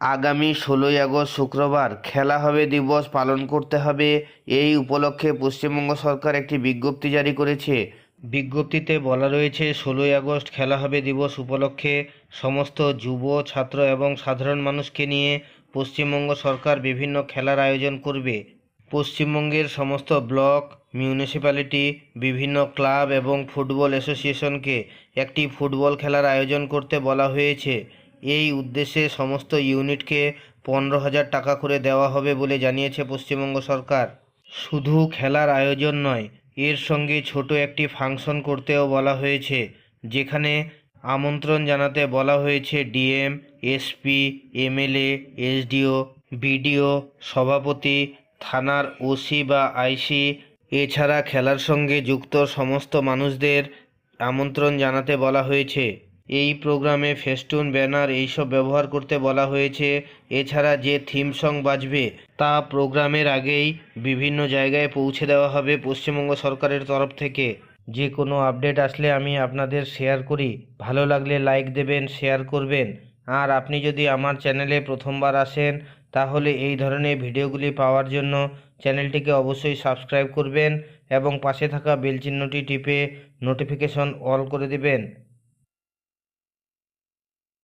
আগামী ষোলোই আগস্ট শুক্রবার খেলা হবে, দিবস পালন করতে হবে। এই উপলক্ষে পশ্চিমবঙ্গ সরকার একটি বিজ্ঞপ্তি জারি করেছে। বিজ্ঞপ্তিতে বলা রয়েছে, ষোলোই আগস্ট খেলা হবে, দিবস উপলক্ষে সমস্ত যুব, ছাত্র এবং সাধারণ মানুষকে নিয়ে পশ্চিমবঙ্গ সরকার বিভিন্ন খেলার আয়োজন করবে। পশ্চিমবঙ্গের সমস্ত ব্লক, মিউনিসিপ্যালিটি, বিভিন্ন ক্লাব এবং ফুটবল অ্যাসোসিয়েশনকে একটি ফুটবল খেলার আয়োজন করতে বলা হয়েছে। এই উদ্দেশ্যে সমস্ত ইউনিটকে পনেরো হাজার টাকা করে দেওয়া হবে বলে জানিয়েছে পশ্চিমবঙ্গ সরকার। শুধু খেলার আয়োজন নয়, এর সঙ্গে ছোট একটি ফাংশন করতেও বলা হয়েছে, যেখানে আমন্ত্রণ জানাতে বলা হয়েছে DM, SP, MLA, SDO, BDO, সভাপতি, থানার ওসি বা আইসি, এছাড়া খেলার সঙ্গে যুক্ত সমস্ত মানুষদের আমন্ত্রণ জানাতে বলা হয়েছে। এই প্রোগ্রামে ফেস্টুন, ব্যানার এইসব ব্যবহার করতে বলা হয়েছে। এছাড়া যে থিম সং বাজবে তা প্রোগ্রামের আগেই বিভিন্ন জায়গায় পৌঁছে দেওয়া হবে পশ্চিমবঙ্গ সরকারের তরফ থেকে। যে কোনো আপডেট আসলে আমি আপনাদের শেয়ার করি। ভালো লাগলে লাইক দেবেন, শেয়ার করবেন। আর আপনি যদি আমার চ্যানেলে প্রথমবার আসেন, তাহলে এই ধরনের ভিডিওগুলি পাওয়ার জন্য চ্যানেলটিকে অবশ্যই সাবস্ক্রাইব করবেন এবং পাশে থাকা বেল চিহ্নটি টিপে নোটিফিকেশন অল করে দিবেন।